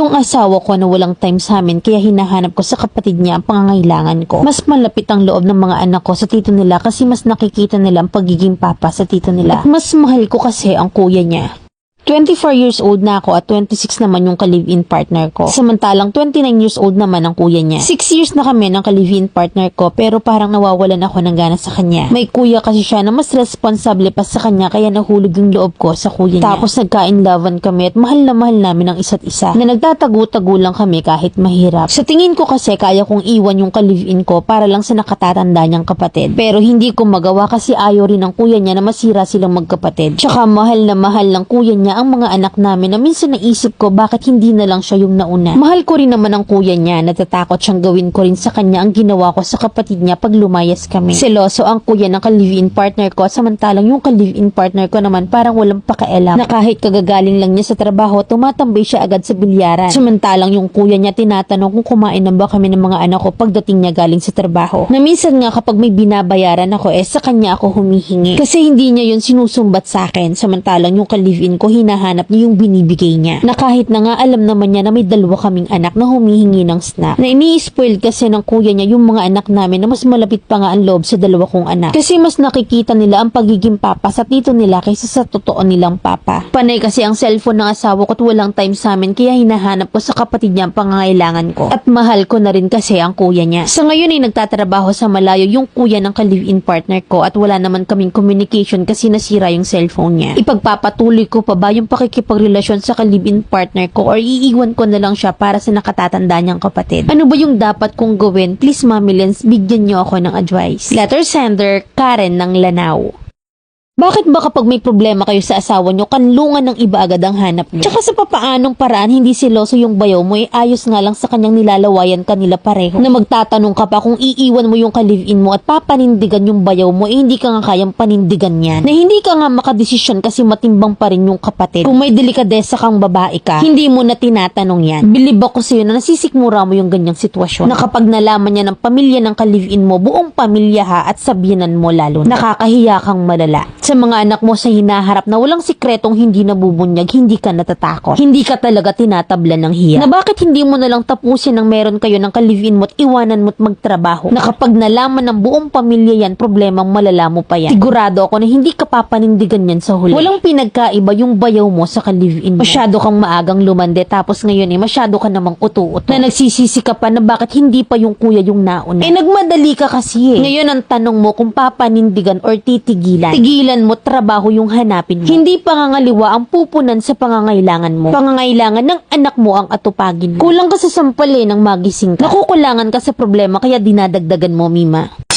Yung asawa ko na walang time sa amin kaya hinahanap ko sa kapatid niya ang pangangailangan ko. Mas malapit ang loob ng mga anak ko sa tito nila kasi mas nakikita nila ang pagiging papa sa tito nila. At mas mahal ko kasi ang kuya niya. 24 years old na ako at 26 naman yung ka-live-in partner ko. Samantalang 29 years old naman ang kuya niya. 6 years na kami ng ka-live-in partner ko pero parang nawawalan ako ng gana sa kanya. May kuya kasi siya na mas responsable pa sa kanya kaya nahulog yung loob ko sa kuya niya. Tapos nagka-inlovean kami at mahal na mahal namin ang isa't isa. Na nagtatago-tago lang kami kahit mahirap. Sa tingin ko kasi kaya kong iwan yung ka-live-in ko para lang sa nakatatanda niyang kapatid. Pero hindi ko magawa kasi ayaw rin ng kuya niya na masira silang magkapatid. Tsaka mahal na mahal ng kuya niya ang mga anak namin na minsan naisip ko bakit hindi na lang siya yung nauna. Mahal ko rin naman ang kuya niya, natatakot siyang gawin ko rin sa kanya ang ginawa ko sa kapatid niya pag lumayas kami. Seloso ang kuya ng ka-live-in partner ko samantalang yung ka-live-in partner ko naman parang walang pakialam na kahit kagagaling lang niya sa trabaho, tumatambay siya agad sa bilyaran. Samantalang yung kuya niya tinatanong kung kumain na ba kami ng mga anak ko pagdating niya galing sa trabaho. Na minsan nga kapag may binabayaran ako eh sa kanya ako humihingi. Kasi hindi niya yun sinusumbat sa akin samantalang yung ka-live-in ko hinahanap niya yung binibigay niya. Na kahit na nga alam naman niya na may dalawa kaming anak na humihingi ng snack. Na ini-spoil kasi ng kuya niya yung mga anak namin na mas malapit pa nga ang loob sa dalawa kong anak. Kasi mas nakikita nila ang pagiging papa sa tito nila kaysa sa totoo nilang papa. Panay kasi ang cellphone ng asawa ko at walang time sa amin kaya hinahanap ko sa kapatid niya ang pangangailangan ko. At mahal ko na rin kasi ang kuya niya. Sa ngayon ay nagtatrabaho sa malayo yung kuya ng ka-live-in partner ko at wala naman kaming communication kasi nasira yung cellphone niya. Ipagpapatuloy ko pa ba yung pakikipagrelasyon sa ka-live-in partner ko or iiwan ko na lang siya para sa nakatatanda niyang kapatid? Ano ba yung dapat kong gawin? Please Mami Lens, bigyan niyo ako ng advice. Letter sender, Karen ng Lanao. Bakit ba kapag may problema kayo sa asawa nyo, kanlungan ng iba agad ang hanap nyo? Tsaka sa papaanong paraan, hindi siloso yung bayaw mo, eh ayos nga lang sa kanyang nilalawayan kanila pareho. Na magtatanong ka pa kung iiwan mo yung ka-live-in mo at papanindigan yung bayaw mo, eh hindi ka nga kayang panindigan yan. Na hindi ka nga makadesisyon kasi matimbang pa rin yung kapatid. Kung may delikadesa kang babae ka, hindi mo na tinatanong yan. Bilib ako sa'yo na nasisikmura mo yung ganyang sitwasyon. Na kapag nalaman niya ng pamilya ng ka-live-in mo, buong pamilya ha at sabihanan mo lalo. Nakakahiya kang malala. Sa mga anak mo sa hinaharap na walang sikretong hindi nabubunyag, hindi ka natatakot. Hindi ka talaga tinatabla ng hiya. Na bakit hindi mo na lang tapusin ang meron kayo ng ka-live-in mo at iwanan mo at magtrabaho? Na kapag nalaman ng buong pamilya yan, problemang malala mo pa yan. Sigurado ako na hindi ka papanindigan yan sa huli. Walang pinagkaiba yung bayaw mo sa ka-live-in mo. Masyado kang maagang lumande tapos ngayon eh masyado ka namang uto-uto. Na nagsisisi ka pa na bakit hindi pa yung kuya yung nauna. Eh nagmadali ka kasi eh. Ngayon ang tanong mo kung papanindigan or titigilan. Tigilan mo, trabaho yung hanapin mo. Hindi pangangaliwa ang pupunan sa pangangailangan mo. Pangangailangan ng anak mo ang atupagin mo. Kulang ka sa sampal eh ng magising ka. Nakukulangan ka sa problema kaya dinadagdagan mo, Mima.